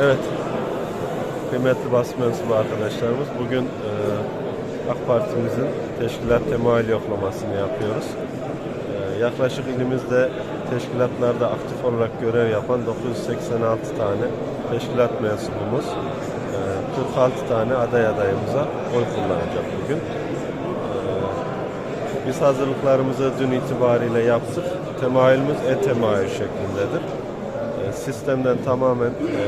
Evet. Kıymetli basın arkadaşlarımız bugün e, AK Parti'mizin teşkilat temayül yoklamasını yapıyoruz. E, yaklaşık ilimizde teşkilatlarda aktif olarak görev yapan 986 tane teşkilat mensubumuz, e, 46 tane aday adayımıza oy kullanacak bugün. E, biz hazırlıklarımızı dün itibariyle yaptık. Temayülümüz e-temayül şeklindedir. E, sistemden tamamen e,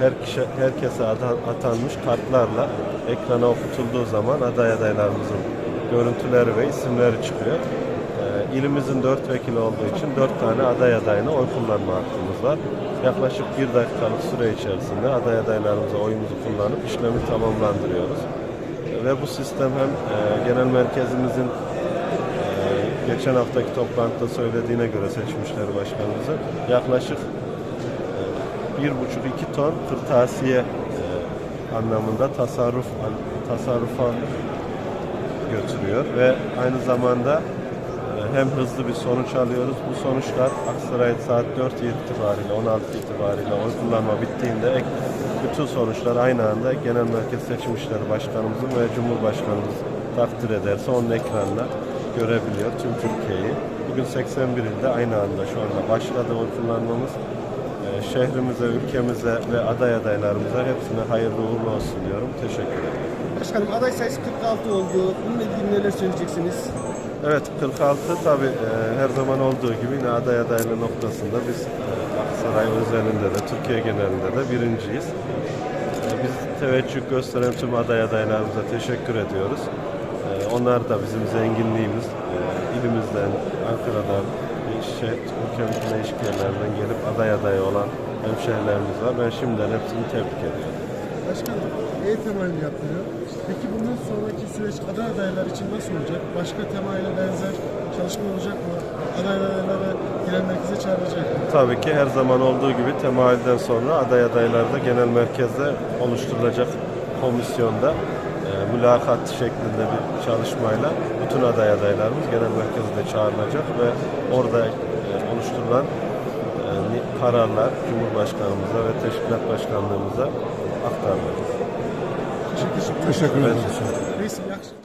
her kişi, herkese atanmış kartlarla ekrana okutulduğu zaman aday adaylarımızın görüntüleri ve isimleri çıkıyor. E, ilimizin dört vekili olduğu için dört tane aday adayına oy kullanma hakkımız var. Yaklaşık bir dakikalık süre içerisinde aday adaylarımıza oyumuzu kullanıp işlemi tamamlandırıyoruz. Ve bu sistem hem e, genel merkezimizin e, geçen haftaki toplantıda söylediğine göre seçmişleri başkanımızı yaklaşık bir buçuk iki ton kırtasiye e, anlamında tasarruf tasarrufa götürüyor ve aynı zamanda e, hem hızlı bir sonuç alıyoruz. Bu sonuçlar Aksaray saat 4 itibariyle 16 itibariyle oy kullanma bittiğinde ek bütün sonuçlar aynı anda Genel Merkez Seçim İşleri Başkanımızın ve Cumhurbaşkanımız takdir ederse onun ekranına görebiliyor tüm Türkiye'yi. Bugün 81 ilde aynı anda şu anda başladı oy. Şehrimize, ülkemize ve aday adaylarımıza hepsine hayırlı uğurlu olsun diyorum. Teşekkür ederim. Başkanım aday sayısı 46 oldu. Bununla ilgili neler söyleyeceksiniz? Evet 46 tabi her zaman olduğu gibi yine aday adaylı noktasında biz e, Aksaray özelinde de Türkiye genelinde de birinciyiz. E, Biz teveccüh gösteren tüm aday adaylarımıza teşekkür ediyoruz. E, Onlar da bizim zenginliğimiz. İlimizden, Ankara'dan, şey, ülkemizin değişik yerlerinden gelip aday adayı olan hemşehrilerimiz var. Ben şimdiden hepsini tebrik ediyorum. Başkanım e-temayül yapılıyor. Peki bundan sonraki süreç aday adaylar için nasıl olacak? Başka temayüle benzer çalışma olacak mı? Aday adayları genel merkeze çağrılacak mı? Tabii ki her zaman olduğu gibi temayülden sonra aday adaylarda genel merkezde oluşturulacak komisyonda mülakat şeklinde bir çalışmayla bütün aday adaylarımız genel merkezde çağrılacak ve orada e, oluşturulan e, kararlar Cumhurbaşkanımıza ve Teşkilat Başkanlığımıza aktarılacak. Teşekkür, ederim. İyi akşamlar.